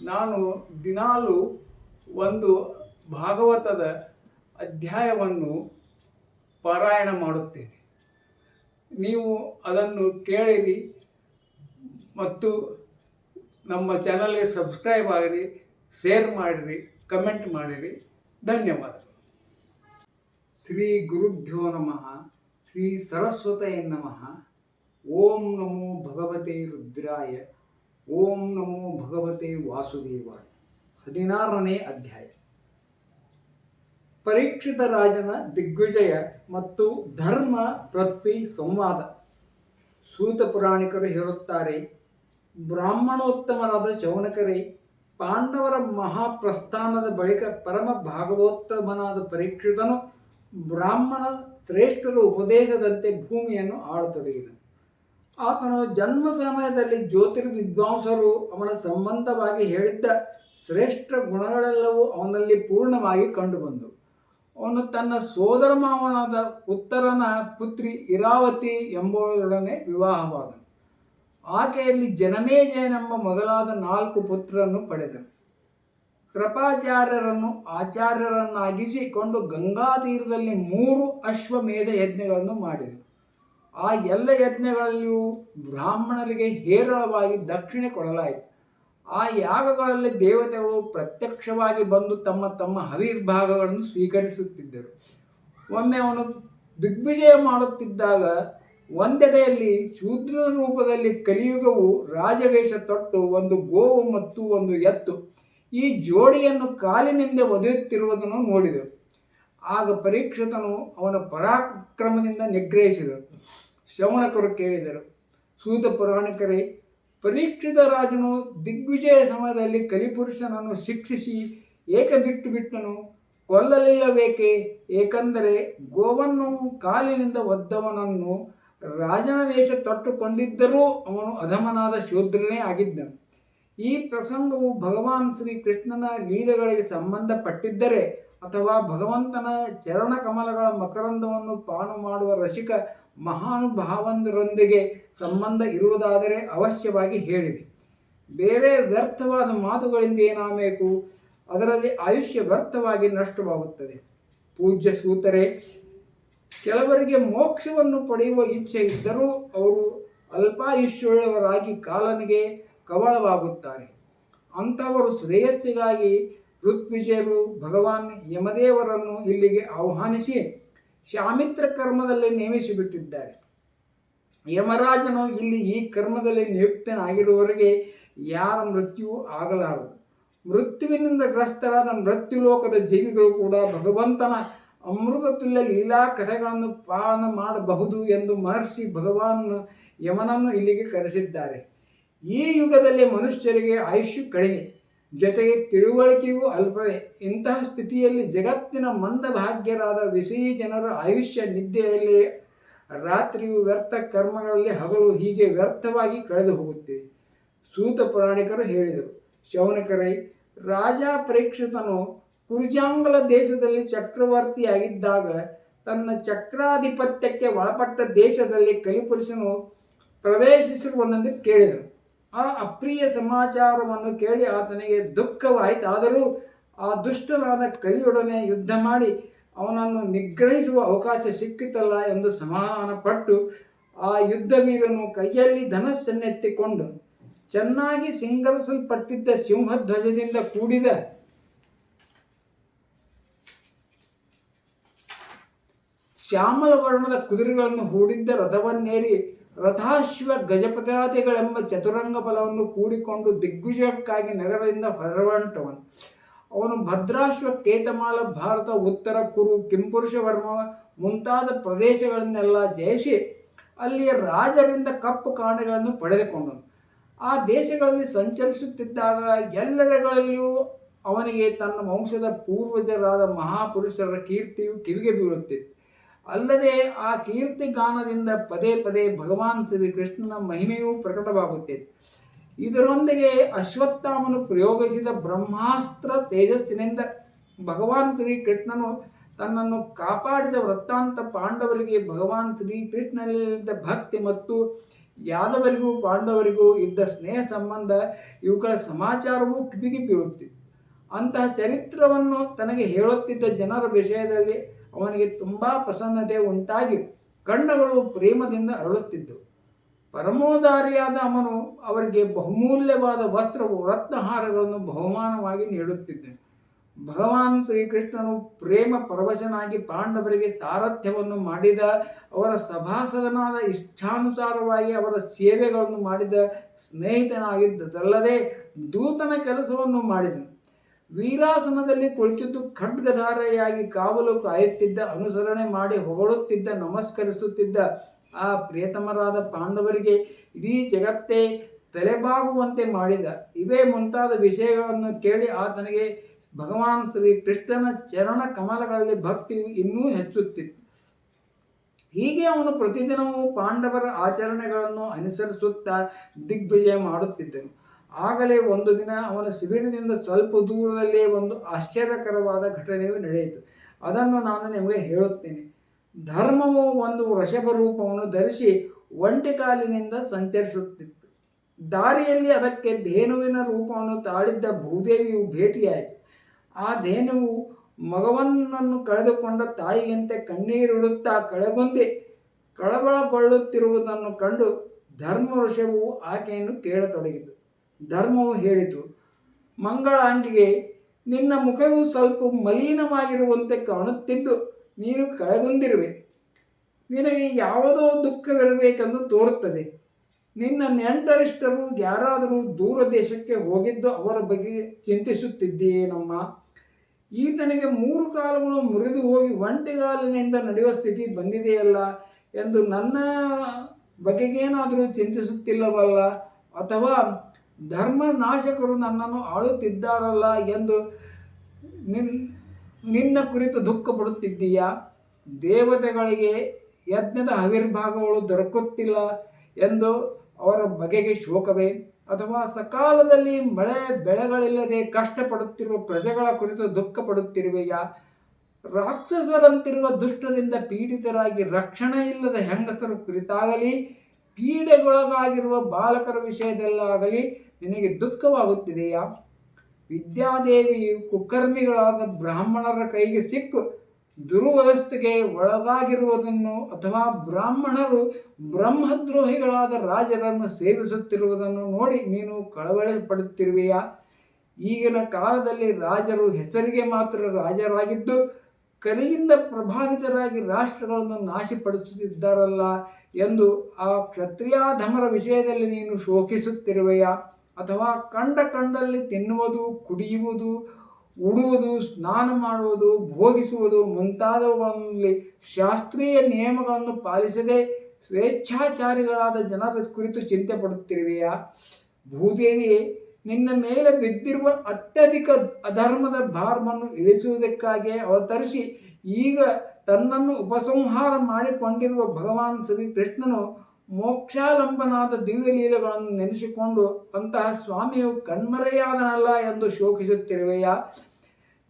ನಾನು ದಿನಾಲು ಒಂದು ಭಾಗವತದ ಅಧ್ಯಾಯವನ್ನು ಪಾರಾಯಣ ಮಾಡುತ್ತೇನೆ. ನೀವು ಅದನ್ನು ಕೇಳಿರಿ ಮತ್ತು ನಮ್ಮ ಚಾನಲ್ಗೆ ಸಬ್ಸ್ಕ್ರೈಬ್ ಆಗಿರಿ, ಶೇರ್ ಮಾಡಿರಿ, ಕಮೆಂಟ್ ಮಾಡಿರಿ. ಧನ್ಯವಾದಗಳು ಶ್ರೀ ಗುರುಭ್ಯೋ ನಮಃ. ಶ್ರೀ ಸರಸ್ವತಯ ನಮಃ. ಓಂ ನಮೋ ಭಗವತೆ ರುದ್ರಾಯ. ಓಂ ನಮೋ ಭಗವತೆ ವಾಸುದೇವಾಯ. ಹದಿನಾರನೇ ಅಧ್ಯಾಯ. ಪರೀಕ್ಷಿತ ರಾಜನ ದಿಗ್ವಿಜಯ ಮತ್ತು ಧರ್ಮ ಪ್ರತಿ ಸಂವಾದ. ಸೂತ ಪುರಾಣಿಕರು ಹೇಳುತ್ತಾರೆ, ಬ್ರಾಹ್ಮಣೋತ್ತಮನಾದ ಶೌನಕರೇ, ಪಾಂಡವರ ಮಹಾಪ್ರಸ್ಥಾನದ ಬಳಿಕ ಪರಮ ಭಾಗವೋತ್ತಮನಾದ ಪರೀಕ್ಷಿತನು ಬ್ರಾಹ್ಮಣ ಶ್ರೇಷ್ಠರ ಉಪದೇಶದಂತೆ ಭೂಮಿಯನ್ನು ಆಳತೊಡಗಿದನು. ಆತನು ಜನ್ಮ ಸಮಯದಲ್ಲಿ ಜ್ಯೋತಿರ್ವಿದ್ವಾಂಸರು ಅವನ ಸಂಬಂಧವಾಗಿ ಹೇಳಿದ್ದ ಶ್ರೇಷ್ಠ ಗುಣಗಳೆಲ್ಲವೂ ಅವನಲ್ಲಿ ಪೂರ್ಣವಾಗಿ ಕಂಡುಬಂದವು ಅವನು ತನ್ನ ಸೋದರ ಮಾವನಾದ ಉತ್ತರನ ಪುತ್ರಿ ಇರಾವತಿ ಎಂಬುವರೊಡನೆ ವಿವಾಹವಾದನು. ಆಕೆಯಲ್ಲಿ ಜನಮೇಜಯನೆಂಬ ಮೊದಲಾದ ನಾಲ್ಕು ಪುತ್ರರನ್ನು ಪಡೆದನು. ಕೃಪಾಚಾರ್ಯರನ್ನು ಆಚಾರ್ಯರನ್ನಾಗಿಸಿಕೊಂಡು ಗಂಗಾ ತೀರದಲ್ಲಿ ಮೂರು ಅಶ್ವಮೇಧ ಯಜ್ಞಗಳನ್ನು ಮಾಡಿದನು. ಆ ಎಲ್ಲ ಯಜ್ಞಗಳಲ್ಲಿಯೂ ಬ್ರಾಹ್ಮಣರಿಗೆ ಹೇರಳವಾಗಿ ದಕ್ಷಿಣೆ ಕೊಡಲಾಯಿತು. ಆ ಯಾಗಗಳಲ್ಲಿ ದೇವತೆಗಳು ಪ್ರತ್ಯಕ್ಷವಾಗಿ ಬಂದು ತಮ್ಮ ತಮ್ಮ ಹವಿರ್ಭಾಗಗಳನ್ನು ಸ್ವೀಕರಿಸುತ್ತಿದ್ದರು. ಒಮ್ಮೆ ಅವನು ದಿಗ್ವಿಜಯ ಮಾಡುತ್ತಿದ್ದಾಗ ಒಂದೆಡೆಯಲ್ಲಿ ಶೂದ್ರ ರೂಪದಲ್ಲಿ ಕಲಿಯುಗವು ರಾಜವೇಷ ತೊಟ್ಟು ಒಂದು ಗೋವು ಮತ್ತು ಒಂದು ಎತ್ತು ಈ ಜೋಡಿಯನ್ನು ಕಾಲಿನಿಂದ ಒದೆಯುತ್ತಿರುವುದನ್ನು ನೋಡಿದರು ಆಗ ಪರೀಕ್ಷಿತನು ಅವನ ಪರಾಕ್ರಮದಿಂದ ನಿಗ್ರಹಿಸಿದನು. ಶವನಕರು ಕೇಳಿದರು. ಸೂತ ಪುರಾಣಿಕರೇ ಪರೀಕ್ಷಿತ ರಾಜನು ದಿಗ್ವಿಜಯ ಸಮಯದಲ್ಲಿ ಕಲಿಪುರುಷನನ್ನು ಶಿಕ್ಷಿಸಿ ಏಕೆ ಬಿಟ್ಟು ಬಿಟ್ಟನು ಕೊಲ್ಲಲಿಲ್ಲಬೇಕೆ ಏಕೆಂದರೆ ಗೋವನ್ನು ಕಾಲಿನಿಂದ ಒದ್ದವನನ್ನು ರಾಜನ ವೇಷ ತೊಟ್ಟುಕೊಂಡಿದ್ದರೂ ಅವನು ಅಧಮನಾದ ಶೂದ್ರನೇ ಆಗಿದ್ದನು. ಈ ಪ್ರಸಂಗವು ಭಗವಾನ್ ಶ್ರೀ ಕೃಷ್ಣನ ಲೀಲೆಗಳಿಗೆ ಸಂಬಂಧಪಟ್ಟಿದ್ದರೆ ಅಥವಾ ಭಗವಂತನ ಚರಣ ಕಮಲಗಳ ಮಕರಂದವನ್ನು ಪಾನು ಮಾಡುವ ರಸಿಕ ಮಹಾನುಭಾವಂದರೊಂದಿಗೆ ಸಂಬಂಧ ಇರುವುದಾದರೆ ಅವಶ್ಯವಾಗಿ ಹೇಳಿರಿ ಬೇರೆ ವ್ಯರ್ಥವಾದ ಮಾತುಗಳಿಂದ ಏನಾಗಬೇಕು? ಅದರಲ್ಲಿ ಆಯುಷ್ಯ ವ್ಯರ್ಥವಾಗಿ ನಷ್ಟವಾಗುತ್ತದೆ. ಪೂಜ್ಯ ಸೂತರೆ, ಕೆಲವರಿಗೆ ಮೋಕ್ಷವನ್ನು ಪಡೆಯುವ ಇಚ್ಛೆ ಇದ್ದರೂ ಅವರು ಅಲ್ಪಾಯುಷ್ಯುಳ್ಳವರಾಗಿ ಕಾಲನಿಗೆ ಕವಳವಾಗುತ್ತಾರೆ. ಅಂಥವರು ಶ್ರೇಯಸ್ಸಿಗಾಗಿ ಋತ್ವಿಜಯರು ಭಗವಾನ್ ಯಮದೇವರನ್ನು ಇಲ್ಲಿಗೆ ಆಹ್ವಾನಿಸಿ ಶಾಮಿತ್ರ ಕರ್ಮದಲ್ಲಿ ನೇಮಿಸಿಬಿಟ್ಟಿದ್ದಾರೆ. ಯಮರಾಜನು ಇಲ್ಲಿ ಈ ಕರ್ಮದಲ್ಲಿ ನಿಯುಕ್ತನಾಗಿರುವವರೆಗೆ ಯಾರ ಮೃತ್ಯುವು ಆಗಲಾರದು. ಮೃತ್ಯುವಿನಿಂದ ಗ್ರಸ್ತರಾದ ಮೃತ್ಯುಲೋಕದ ಜೀವಿಗಳು ಕೂಡ ಭಗವಂತನ ಅಮೃತ ತುಲ್ಯ ಲೀಲಾ ಕಥೆಗಳನ್ನು ಪಾಲನ ಮಾಡಬಹುದು ಎಂದು ಮಹರ್ಷಿ ಭಗವಾನ್ ಯಮನನ್ನು ಇಲ್ಲಿಗೆ ಕರೆಸಿದ್ದಾರೆ. ಈ ಯುಗದಲ್ಲಿ ಮನುಷ್ಯರಿಗೆ ಆಯುಷ್ಯ ಕಡಿಮೆ. ಜೊತೆಗೆ ತಿಳುವಳಿಕೆಯೂ ಅಲ್ಪವೇ ಇಂತಹ ಸ್ಥಿತಿಯಲ್ಲಿ ಜಗತ್ತಿನ ಮಂದಭಾಗ್ಯರಾದ ವಿಷಯ ಜನರ ಆಯುಷ್ಯ ನಿದ್ದೆಯಲ್ಲಿ ರಾತ್ರಿಯು ವ್ಯರ್ಥ ಕರ್ಮಗಳಲ್ಲಿ ಹಗಲು ಹೀಗೆ ವ್ಯರ್ಥವಾಗಿ ಕಳೆದು ಹೋಗುತ್ತೇವೆ ಸೂತ ಪುರಾಣಿಕರು ಹೇಳಿದರು, ಶೌನಕರೈ, ರಾಜ ಪರೀಕ್ಷಿತನು ಕುರುಜಾಂಗಲ ದೇಶದಲ್ಲಿ ಚಕ್ರವರ್ತಿಯಾಗಿದ್ದಾಗ ತನ್ನ ಚಕ್ರಾಧಿಪತ್ಯಕ್ಕೆ ಒಳಪಟ್ಟ ದೇಶದಲ್ಲಿ ಕಲಿಪುರುಷನು ಪ್ರವೇಶಿಸಿರುವನೆಂದು ಕೇಳಿದನು. ಆ ಅಪ್ರಿಯ ಸಮಾಚಾರವನ್ನು ಕೇಳಿ ಆತನಿಗೆ ದುಃಖವಾಯಿತು. ಆದರೂ ಆ ದುಷ್ಟನಾದ ಕೈಯೊಡನೆ ಯುದ್ಧ ಮಾಡಿ ಅವನನ್ನು ನಿಗ್ರಹಿಸುವ ಅವಕಾಶ ಸಿಕ್ಕಿತಲ್ಲ ಎಂದು ಸಮಾಧಾನ ಪಟ್ಟು ಆ ಯುದ್ಧವೀರನು ಕೈಯಲ್ಲಿ ಧನಸ್ಸನ್ನೆತ್ತಿಕೊಂಡು ಚೆನ್ನಾಗಿ ಸಿಂಗರಿಸಲ್ಪಟ್ಟಿದ್ದ ಸಿಂಹಧ್ವಜದಿಂದ ಕೂಡಿದ ಶ್ಯಾಮಲ ವರ್ಣದ ಕುದುರೆಗಳನ್ನು ಹೂಡಿದ್ದ ರಥವನ್ನೇರಿ ರಥಾಶ್ವ ಗಜಪತಾದಿಗಳೆಂಬ ಚತುರಂಗ ಬಲವನ್ನು ಕೂಡಿಕೊಂಡು ದಿಗ್ವಿಜಯಕ್ಕಾಗಿ ನಗರದಿಂದ ಹೊರವಂಟವನು ಅವನು ಭದ್ರಾಶ್ವ ಕೇತಮಾಲ, ಭಾರತ, ಉತ್ತರ, ಕುರು, ಕಿಂಪುರುಷ, ವರ್ಮ ಮುಂತಾದ ಪ್ರದೇಶಗಳನ್ನೆಲ್ಲ ಜಯಿಸಿ ಅಲ್ಲಿಯ ರಾಜರಿಂದ ಕಪ್ಪು ಕಾಣೆಗಳನ್ನು ಪಡೆದುಕೊಂಡನು. ಆ ದೇಶಗಳಲ್ಲಿ ಸಂಚರಿಸುತ್ತಿದ್ದಾಗ ಎಲ್ಲೆಡೆಗಳಲ್ಲಿಯೂ ಅವನಿಗೆ ತನ್ನ ವಂಶದ ಪೂರ್ವಜರಾದ ಮಹಾಪುರುಷರ ಕೀರ್ತಿಯು ಕಿವಿಗೆ ಬೀಳುತ್ತಿತ್ತು. ಅಲ್ಲದೆ ಆ ಕೀರ್ತಿ ಗಾನದಿಂದ ಪದೇ ಪದೇ ಭಗವಾನ್ ಶ್ರೀಕೃಷ್ಣನ ಮಹಿಮೆಯೂ ಪ್ರಕಟವಾಗುತ್ತೆ. ಇದರೊಂದಿಗೆ ಅಶ್ವತ್ಥಾಮನು ಪ್ರಯೋಗಿಸಿದ ಬ್ರಹ್ಮಾಸ್ತ್ರ ತೇಜಸ್ಸಿನಿಂದ ಭಗವಾನ್ ಶ್ರೀಕೃಷ್ಣನು ತನ್ನನ್ನು ಕಾಪಾಡಿದ ವೃತ್ತಾಂತ ಪಾಂಡವರಿಗೆ ಭಗವಾನ್ ಶ್ರೀಕೃಷ್ಣನಲ್ಲಿದ್ದ ಭಕ್ತಿ ಮತ್ತು ಯಾದವರಿಗೂ ಪಾಂಡವರಿಗೂ ಇದ್ದ ಸ್ನೇಹ ಸಂಬಂಧ ಇವುಗಳ ಸಮಾಚಾರವೂ ಕಿವಿಗೆ ಬೀಳುತ್ತಿತ್ತು. ಅಂತಹ ಚರಿತ್ರವನ್ನು ತನಗೆ ಹೇಳುತ್ತಿದ್ದ ಜನರ ವಿಷಯದಲ್ಲಿ ಅವನಿಗೆ ತುಂಬ ಪ್ರಸನ್ನತೆ ಉಂಟಾಗಿ ಕಣ್ಣುಗಳು ಪ್ರೇಮದಿಂದ ಅರಳುತ್ತಿದ್ದವು ಪರಮೋದಾರಿಯಾದ ಅವನು ಅವರಿಗೆ ಬಹುಮೂಲ್ಯವಾದ ವಸ್ತ್ರವು ರತ್ನಹಾರಗಳನ್ನು ಬಹುಮಾನವಾಗಿ ನೀಡುತ್ತಿದ್ದನು. ಭಗವಾನ್ ಶ್ರೀಕೃಷ್ಣನು ಪ್ರೇಮ ಪರವಶನಾಗಿ ಪಾಂಡವರಿಗೆ ಸಾರಥ್ಯವನ್ನು ಮಾಡಿದ, ಅವರ ಸಭಾಸದನಾದ ಇಷ್ಟಾನುಸಾರವಾಗಿ ಅವರ ಸೇವೆಗಳನ್ನು ಮಾಡಿದ ಸ್ನೇಹಿತನಾಗಿದ್ದದಲ್ಲದೆ ದೂತನ ಕೆಲಸವನ್ನು ಮಾಡಿದನು. ವೀರಾಸನದಲ್ಲಿ ಕುಳಿತಿದ್ದು ಖಡ್ಗಧಾರೆಯಾಗಿ ಕಾವಲು ಕಾಯುತ್ತಿದ್ದ, ಅನುಸರಣೆ ಮಾಡಿ ಹೊಗಳುತ್ತಿದ್ದ, ನಮಸ್ಕರಿಸುತ್ತಿದ್ದ ಆ ಪ್ರಿಯತಮರಾದ ಪಾಂಡವರಿಗೆ ಇಡೀ ಜಗತ್ತೇ ತಲೆಬಾಗುವಂತೆ ಮಾಡಿದ. ಇವೇ ಮುಂತಾದ ವಿಷಯಗಳನ್ನು ಕೇಳಿ ಆತನಿಗೆ ಭಗವಾನ್ ಶ್ರೀ ಕೃಷ್ಣನ ಚರಣ ಕಮಲಗಳಲ್ಲಿ ಭಕ್ತಿ ಇನ್ನೂ ಹೆಚ್ಚುತ್ತಿತ್ತು. ಹೀಗೆ ಅವನು ಪ್ರತಿದಿನವೂ ಪಾಂಡವರ ಆಚರಣೆಗಳನ್ನು ಅನುಸರಿಸುತ್ತಾ ದಿಗ್ವಿಜಯ ಮಾಡುತ್ತಿದ್ದನು. ಆಗಲೇ ಒಂದು ದಿನ ಅವನ ಶಿಬಿರದಿಂದ ಸ್ವಲ್ಪ ದೂರದಲ್ಲೇ ಒಂದು ಆಶ್ಚರ್ಯಕರವಾದ ಘಟನೆಯು ನಡೆಯಿತು. ಅದನ್ನು ನಾನು ನಿಮಗೆ ಹೇಳುತ್ತೇನೆ. ಧರ್ಮವು ಒಂದು ವೃಷಭ ರೂಪವನ್ನು ಧರಿಸಿ ಒಂಟಿ ಕಾಲಿನಿಂದ ಸಂಚರಿಸುತ್ತಿತ್ತು. ದಾರಿಯಲ್ಲಿ ಅದಕ್ಕೆ ಧೇನುವಿನ ರೂಪವನ್ನು ತಾಳಿದ್ದ ಭೂದೇವಿಯು ಭೇಟಿಯಾಯಿತು. ಆ ಧೇನುವು ಮಗವನ್ನನ್ನು ಕಳೆದುಕೊಂಡ ತಾಯಿಯಂತೆ ಕಣ್ಣೀರಿಡುತ್ತಾ ಕಳೆಗೊಂದೆ ಕಳವಳಗೊಳ್ಳುತ್ತಿರುವುದನ್ನು ಕಂಡು ಧರ್ಮ ವೃಷವು ಆಕೆಯನ್ನು ಕೇಳತೊಡಗಿತು. ಧರ್ಮವು ಹೇಳಿತು ಮಂಗಳಾಂಗಿಗೆ ನಿನ್ನ ಮುಖವು ಸ್ವಲ್ಪ ಮಲೀನವಾಗಿರುವಂತೆ ಕಾಣುತ್ತಿದ್ದು ನೀನು ಕಳೆಗುಂದಿರುವೆ. ನಿನಗೆ ಯಾವುದೋ ದುಃಖವಿರಬೇಕೆಂದು ತೋರುತ್ತದೆ. ನಿನ್ನ ನೆಂಟರಿಷ್ಟರು ಯಾರಾದರೂ ದೂರ ದೇಶಕ್ಕೆ ಹೋಗಿದ್ದು ಅವರ ಬಗ್ಗೆ ಚಿಂತಿಸುತ್ತಿದ್ದೀಯೇನಮ್ಮ ಈತನಿಗೆ ಮೂರು ಕಾಲುಗಳು ಮುರಿದು ಹೋಗಿ ಒಂಟಿಗಾಲಿನಿಂದ ನಡೆಯುವ ಸ್ಥಿತಿ ಬಂದಿದೆಯಲ್ಲ ಎಂದು ನನ್ನ ಬಗೆಗೇನಾದರೂ ಚಿಂತಿಸುತ್ತಿಲ್ಲವಲ್ಲ ಅಥವಾ ಧರ್ಮ ನಾಶಕರು ನನ್ನನ್ನು ಆಳುತ್ತಿದ್ದಾರಲ್ಲ ಎಂದು ನಿನ್, ನಿನ್ನ ಕುರಿತು ದುಃಖ ಪಡುತ್ತಿದ್ದೀಯಾ? ದೇವತೆಗಳಿಗೆ ಯಜ್ಞದ ಆವಿರ್ಭಾಗಗಳು ದೊರಕುತ್ತಿಲ್ಲ ಎಂದು ಅವರ ಬಗೆಗೆ ಶೋಕವೇ? ಅಥವಾ ಸಕಾಲದಲ್ಲಿ ಮಳೆ ಬೆಳೆಗಳಿಲ್ಲದೆ ಕಷ್ಟಪಡುತ್ತಿರುವ ಪ್ರಜೆಗಳ ಕುರಿತು ದುಃಖ ಪಡುತ್ತಿರುವೆಯಾ? ರಾಕ್ಷಸರಂತಿರುವ ದುಷ್ಟರಿಂದ ಪೀಡಿತರಾಗಿ ರಕ್ಷಣೆ ಇಲ್ಲದ ಹೆಂಗಸರು ಕುರಿತಾಗಲಿ, ಪೀಡೆಗೊಳಗಾಗಿರುವ ಬಾಲಕರ ವಿಷಯದಲ್ಲಾಗಲಿ ನಿನಗೆ ದುಃಖವಾಗುತ್ತಿದೆಯಾ? ವಿದ್ಯಾದೇವಿಯು ಕುಕರ್ಮಿಗಳಾದ ಬ್ರಾಹ್ಮಣರ ಕೈಗೆ ಸಿಕ್ಕು. ದುರ್ವ್ಯವಸ್ಥೆಗೆ ಒಳಗಾಗಿರುವುದನ್ನು ಅಥವಾ ಬ್ರಾಹ್ಮಣರು ಬ್ರಹ್ಮದ್ರೋಹಿಗಳಾದ ರಾಜರನ್ನು ಸೇವಿಸುತ್ತಿರುವುದನ್ನು ನೋಡಿ ನೀನು ಕಳವಳ ಪಡುತ್ತಿರುವೆಯಾ ಈಗಿನ ಕಾಲದಲ್ಲಿ ರಾಜರು ಹೆಸರಿಗೆ ಮಾತ್ರ ರಾಜರಾಗಿದ್ದು, ಕಲಿಯಿಂದ ಪ್ರಭಾವಿತರಾಗಿ ರಾಷ್ಟ್ರಗಳನ್ನು ನಾಶಪಡಿಸುತ್ತಿದ್ದಾರಲ್ಲ ಎಂದು ಆ ಕ್ಷತ್ರಿಯಾಧಮರ ವಿಷಯದಲ್ಲಿ ನೀನು ಶೋಕಿಸುತ್ತಿರುವೆಯಾ? ಅಥವಾ ಕಂಡ ಕಂಡಲ್ಲಿ ತಿನ್ನುವುದು, ಕುಡಿಯುವುದು, ಉಡುವುದು, ಸ್ನಾನ ಮಾಡುವುದು, ಭೋಗಿಸುವುದು ಮುಂತಾದವುಗಳಲ್ಲಿ ಶಾಸ್ತ್ರೀಯ ನಿಯಮಗಳನ್ನು ಪಾಲಿಸದೆ ಸ್ವೇಚ್ಛಾಚಾರಿಗಳಾದ ಜನರ ಕುರಿತು ಚಿಂತೆ ಪಡುತ್ತಿರುವೆಯಾ? ಭೂದೇವಿ ನಿನ್ನ ಮೇಲೆ ಬಿದ್ದಿರುವ ಅತ್ಯಧಿಕ ಅಧರ್ಮದ ಭಾರವನ್ನು ಇಳಿಸುವುದಕ್ಕಾಗಿ ಅವತರಿಸಿ ಈಗ ತನ್ನನ್ನು ಉಪಸಂಹಾರ ಮಾಡಿಕೊಂಡಿರುವ ಭಗವಾನ್ ಶ್ರೀ ಕೃಷ್ಣನು ಮೋಕ್ಷಾಲಂಬನಾದ ದಿವ್ಯ ಲೀಲೆಗಳನ್ನು ನೆನೆಸಿಕೊಂಡು ಅಂತಹ ಸ್ವಾಮಿಯು ಕಣ್ಮರೆಯಾದನಲ್ಲ ಎಂದು ಶೋಕಿಸುತ್ತಿರುವೆಯ.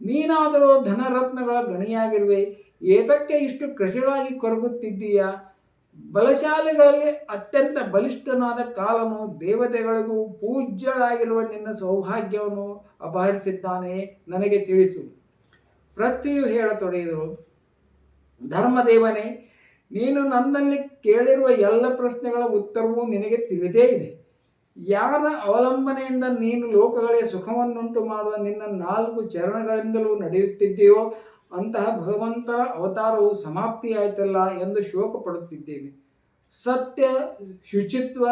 ನೀನಾದರೂ ಧನರತ್ನಗಳ ಗಣಿಯಾಗಿರುವೆ. ಏತಕ್ಕೆ ಇಷ್ಟು ಕೃಷಿಗಳಾಗಿ ಕೊರಗುತ್ತಿದ್ದೀಯಾ? ಬಲಶಾಲೆಗಳಲ್ಲಿ ಅತ್ಯಂತ ಬಲಿಷ್ಠನಾದ ಕಾಲನು ದೇವತೆಗಳಿಗೂ ಪೂಜ್ಯಳಾಗಿರುವ ನಿನ್ನ ಸೌಭಾಗ್ಯವನ್ನು ಅಪಹರಿಸಿದ್ದಾನೆ ನನಗೆ ತಿಳಿಸು. ಪ್ರತಿಯು ಹೇಳತೊಡಗಿದರು. ಧರ್ಮದೇವನೇ, ನೀನು ನನ್ನಲ್ಲಿ ಕೇಳಿರುವ ಎಲ್ಲ ಪ್ರಶ್ನೆಗಳ ಉತ್ತರವೂ ನಿನಗೆ ತಿಳಿದೇ ಇದೆ. ಯಾರ ಅವಲಂಬನೆಯಿಂದ ನೀನು ಲೋಕಗಳೇ ಸುಖವನ್ನುಂಟು ಮಾಡುವ ನಿನ್ನ ನಾಲ್ಕು ಚರಣಗಳಿಂದಲೂ ನಡೆಯುತ್ತಿದ್ದೀಯೋ, ಅಂತಹ ಭಗವಂತರ ಅವತಾರವು ಸಮಾಪ್ತಿಯಾಯಿತಲ್ಲ ಎಂದು ಶೋಕ ಪಡುತ್ತಿದ್ದೇನೆ ಸತ್ಯ, ಶುಚಿತ್ವ,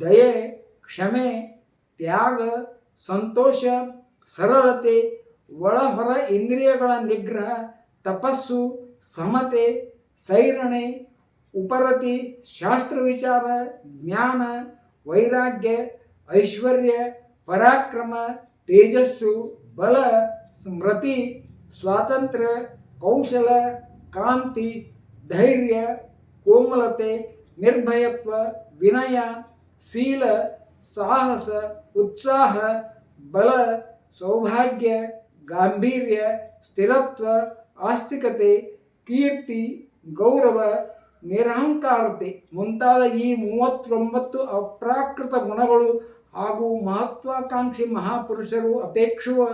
ದಯೆ, ಕ್ಷಮೆ, ತ್ಯಾಗ, ಸಂತೋಷ, ಸರಳತೆ, ಒಳಹೊರ ಇಂದ್ರಿಯಗಳ ನಿಗ್ರಹ, ತಪಸ್ಸು, ಸಮತೆ, ಸೈರಣೆ ಉಪರತಿ, ಶಾಸ್ತ್ರ ವಿಚಾರ, ಜ್ಞಾನ, ವೈರಾಗ್ಯ, ಐಶ್ವರ್ಯ, ಪರಾಕ್ರಮ, ತೇಜಸ್ಸು, ಬಲ, ಸ್ಮೃತಿ, ಸ್ವಾತಂತ್ರ್ಯ, ಕೌಶಲ, ಕಾಂತಿ, ಧೈರ್ಯ, ಕೋಮಲತೆ, ನಿರ್ಭಯತ್ವ, ವಿನಯ, ಶೀಲ, ಸಾಹಸ, ಉತ್ಸಾಹ, ಬಲ, ಸೌಭಾಗ್ಯ, ಗಾಂಭೀರ್ಯ, ಸ್ಥಿರತ್ವ, ಆಸ್ತಿಕತೆ, ಕೀರ್ತಿ, ಗೌರವ ನಿರಹಂಕಾರತೆ, ಮುಂತಾದ ಈ ಮೂವತ್ತೊಂಬತ್ತು ಅಪ್ರಾಕೃತ ಗುಣಗಳು ಹಾಗೂ ಮಹತ್ವಾಕಾಂಕ್ಷಿ ಮಹಾಪುರುಷರು ಅಪೇಕ್ಷುವ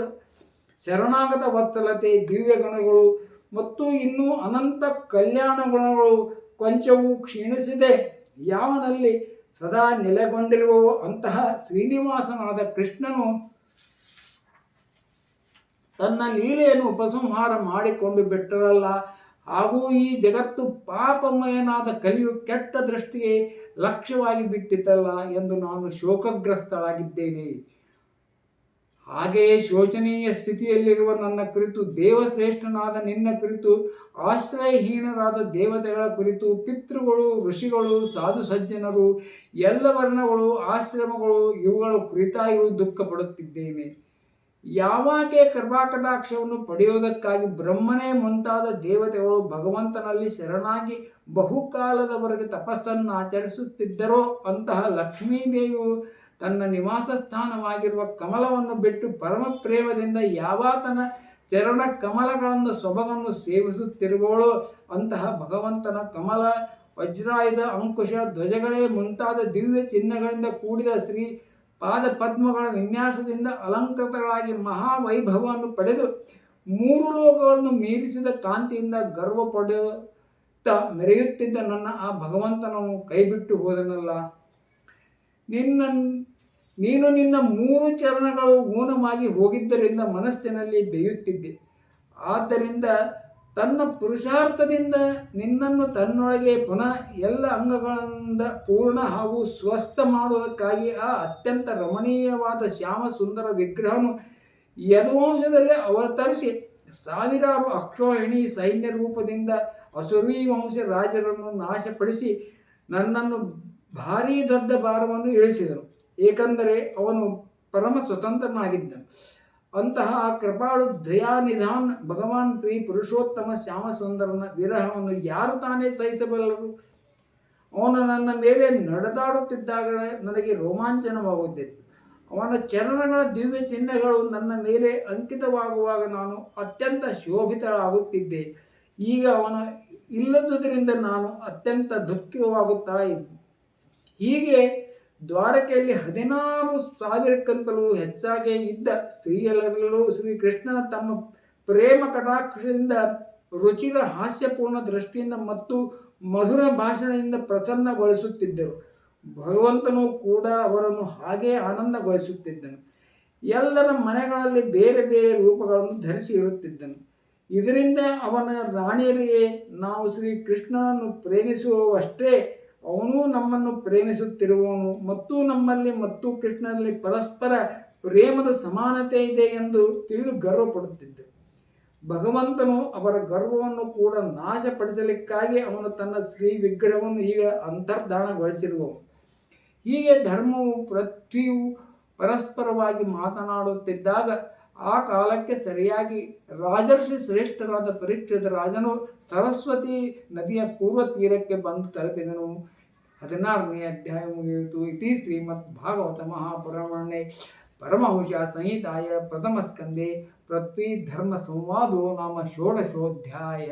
ಶರಣಾಗತ ವತ್ಸಲತೆ, ದಿವ್ಯ ಗುಣಗಳು ಮತ್ತು ಇನ್ನೂ ಅನಂತ ಕಲ್ಯಾಣ ಗುಣಗಳು ಕೊಂಚವೂ ಕ್ಷೀಣಿಸಿದೆ. ಯಾವನಲ್ಲಿ ಸದಾ ನೆಲೆಗೊಂಡಿರುವವೋ ಅಂತಹ ಶ್ರೀನಿವಾಸನಾದ ಕೃಷ್ಣನು ತನ್ನ ಲೀಲೆಯನ್ನು ಉಪಸಂಹಾರ ಮಾಡಿಕೊಂಡು ಬಿಟ್ಟರಲ್ಲ ಹಾಗೂ ಈ ಜಗತ್ತು ಪಾಪಮಯನಾದ ಕಲಿಯು ಕೆಟ್ಟ ದೃಷ್ಟಿಗೆ ಲಕ್ಷ್ಯವಾಗಿ ಬಿಟ್ಟಿತಲ್ಲ ಎಂದು ನಾನು ಶೋಕಗ್ರಸ್ತಳಾಗಿದ್ದೇನೆ. ಹಾಗೆಯೇ ಶೋಚನೀಯ ಸ್ಥಿತಿಯಲ್ಲಿರುವ ನನ್ನ ಕುರಿತು ದೇವಶ್ರೇಷ್ಠನಾದ ನಿನ್ನ ಕುರಿತು, ಆಶ್ರಯಹೀನರಾದ ದೇವತೆಗಳ ಕುರಿತು, ಪಿತೃಗಳು, ಋಷಿಗಳು ಸಾಧು ಸಜ್ಜನರು ಎಲ್ಲ ವರ್ಣಗಳು ಆಶ್ರಮಗಳು, ಇವುಗಳ ಕುರಿತಾಗಿಯೂ ದುಃಖ ಪಡುತ್ತಿದ್ದೇನೆ ಯಾವಾಗೆ ಕೃಪಾಕಟಾಕ್ಷವನ್ನು ಪಡೆಯುವುದಕ್ಕಾಗಿ ಬ್ರಹ್ಮನೇ ಮುಂತಾದ ದೇವತೆಗಳು ಭಗವಂತನಲ್ಲಿ ಶರಣಾಗಿ ಬಹುಕಾಲದವರೆಗೆ ತಪಸ್ಸನ್ನು ಆಚರಿಸುತ್ತಿದ್ದರೋ ಅಂತಹ ಲಕ್ಷ್ಮೀದೇವಿಯು ತನ್ನ ನಿವಾಸ ಸ್ಥಾನವಾಗಿರುವ ಕಮಲವನ್ನು ಬಿಟ್ಟು ಪರಮ ಪ್ರೇಮದಿಂದ ಯಾವಾತನ ಚರಣ ಕಮಲಗಳಿಂದ ಸೊಬಗನ್ನು ಸೇವಿಸುತ್ತಿರುವಳು ಅಂತಹ ಭಗವಂತನ ಕಮಲ, ವಜ್ರಾಯುಧ, ಅಂಕುಶ, ಧ್ವಜಗಳೇ ಮುಂತಾದ ದಿವ್ಯ ಚಿಹ್ನಗಳಿಂದ ಕೂಡಿದ ಶ್ರೀ ಪಾದ ಪದ್ಮಗಳ ವಿನ್ಯಾಸದಿಂದ ಅಲಂಕೃತಗಳಾಗಿ ಮಹಾವೈಭವವನ್ನು ಪಡೆದು ಮೂರು ಲೋಕಗಳನ್ನು ಮೀರಿಸಿದ ಕಾಂತಿಯಿಂದ ಗರ್ವ ಪಡೆಯುತ್ತಾ ಮೆರೆಯುತ್ತಿದ್ದ ನನ್ನ ಆ ಭಗವಂತನನ್ನು ಕೈಬಿಟ್ಟು ಹೋದನಲ್ಲ. ನಿನ್ನ, ನೀನು ನಿನ್ನ ಮೂರು ಚರಣಗಳು ಊನವಾಗಿ ಹೋಗಿದ್ದರಿಂದ ಮನಸ್ಸಿನಲ್ಲಿ ಬೇಯುತ್ತಿದ್ದೆ. ಆದ್ದರಿಂದ ತನ್ನ ಪುರುಷಾರ್ಥದಿಂದ ನಿನ್ನನ್ನು ತನ್ನೊಳಗೆ ಪುನಃ ಎಲ್ಲ ಅಂಗಗಳಿಂದ ಪೂರ್ಣ ಹಾಗೂ ಸ್ವಸ್ಥ ಮಾಡುವುದಕ್ಕಾಗಿ ಆ ಅತ್ಯಂತ ರಮಣೀಯವಾದ ಶ್ಯಾಮ ಸುಂದರ ವಿಗ್ರಹನು ಯದುವಂಶದಲ್ಲಿ ಅವತರಿಸಿ ಸಾವಿರಾರು ಅಕ್ಷೋಹಿಣಿ ಸೈನ್ಯ ರೂಪದಿಂದ ಅಸುರಿ ವಂಶ ರಾಜರನ್ನು ನಾಶಪಡಿಸಿ ನನ್ನನ್ನು ಭಾರೀ ದೊಡ್ಡ ಭಾರವನ್ನು ಇಳಿಸಿದನು. ಏಕೆಂದರೆ ಅವನು ಪರಮ ಸ್ವತಂತ್ರನಾಗಿದ್ದನು. ಅಂತಹ ಕೃಪಾಳು ದಯಾನಿಧಾನ್ ಭಗವಾನ್ ಶ್ರೀ ಪುರುಷೋತ್ತಮ ಶ್ಯಾಮಸುಂದರನ ವಿರಹವನ್ನು ಯಾರು ತಾನೇ ಸಹಿಸಬಲ್ಲರು? ಅವನು ನನ್ನ ಮೇಲೆ ನಡೆದಾಡುತ್ತಿದ್ದಾಗ ನನಗೆ ರೋಮಾಂಚನವಾಗುತ್ತಿತ್ತು ಅವನ ಚರಣಗಳ ದಿವ್ಯ ಚಿಹ್ನೆಗಳು ನನ್ನ ಮೇಲೆ ಅಂಕಿತವಾಗುವಾಗ ನಾನು ಅತ್ಯಂತ ಶೋಭಿತಳಾಗುತ್ತಿದ್ದೆ. ಈಗ ಅವನ ಇಲ್ಲದುದರಿಂದ ನಾನು ಅತ್ಯಂತ ದುಃಖವಾಗುತ್ತಾ ಇದ್ದೆ ಹೀಗೆ ದ್ವಾರಕೆಯಲ್ಲಿ ಹದಿನಾರು ಸಾವಿರಕ್ಕಿಂತಲೂ ಹೆಚ್ಚಾಗಿ ಇದ್ದ ಸ್ತ್ರೀಯರೆಲ್ಲರೂ ಶ್ರೀಕೃಷ್ಣನ ತಮ್ಮ ಪ್ರೇಮ ಕಟಾಕ್ಷದಿಂದ ರುಚಿರ ಹಾಸ್ಯಪೂರ್ಣ ದೃಷ್ಟಿಯಿಂದ ಮತ್ತು ಮಧುರ ಭಾಷಣದಿಂದ ಪ್ರಸನ್ನಗೊಳಿಸುತ್ತಿದ್ದರು. ಭಗವಂತನು ಕೂಡ ಅವರನ್ನು ಹಾಗೇ ಆನಂದಗೊಳಿಸುತ್ತಿದ್ದನು. ಎಲ್ಲರ ಮನೆಗಳಲ್ಲಿ ಬೇರೆ ಬೇರೆ ರೂಪಗಳನ್ನು ಧರಿಸಿ ಇರುತ್ತಿದ್ದನು. ಇದರಿಂದ ಅವನ ರಾಣಿಯರಿಗೆ ನಾವು ಶ್ರೀಕೃಷ್ಣನನ್ನು ಪ್ರೇಮಿಸುವಷ್ಟೇ ಅವನು ನಮ್ಮನ್ನು ಪ್ರೇಮಿಸುತ್ತಿರುವವನು, ಮತ್ತು ನಮ್ಮಲ್ಲಿ, ಮತ್ತು ಕೃಷ್ಣನಲ್ಲಿ ಪರಸ್ಪರ ಪ್ರೇಮದ ಸಮಾನತೆ ಇದೆ ಎಂದು ತಿಳಿದು ಗರ್ವಪಡುತ್ತಿದ್ದರು ಭಗವಂತನು ಅವರ ಗರ್ವವನ್ನು ಕೂಡ ನಾಶಪಡಿಸಲಿಕ್ಕಾಗಿ ಅವನು ತನ್ನ ಶ್ರೀ ವಿಗ್ರಹವನ್ನು ಈಗ ಅಂತರ್ಧಾನಗೊಳಿಸಿರುವನು ಹೀಗೆ ಧರ್ಮವು ಪೃಥ್ವಿಯು ಪರಸ್ಪರವಾಗಿ ಮಾತನಾಡುತ್ತಿದ್ದಾಗ ಆ ಕಾಲಕ್ಕೆ ಸರಿಯಾಗಿ ರಾಜರ್ಷಿ ಶ್ರೇಷ್ಠರಾದ ಪರೀಕ್ಷಿತ ರಾಜನು ಸರಸ್ವತಿ ನದಿಯ ಪೂರ್ವ ತೀರಕ್ಕೆ ಬಂದು ತಲುಪಿದನು. ಹದಿನಾರನೇ ಅಧ್ಯಾಯ ಮುಗಿಯಿತು ಇತಿ ಶ್ರೀಮದ್ ಭಾಗವತ ಮಹಾಪುರಾಣೆ ಪರಮಹುಷ ಸಂಹಿತಾಯ ಪ್ರಥಮ ಸ್ಕಂದೆ ಪೃಥ್ವಿ ಧರ್ಮ ಸಂವಾದೋ ನಾಮ ಷೋಡಶೋಧ್ಯಾಯ.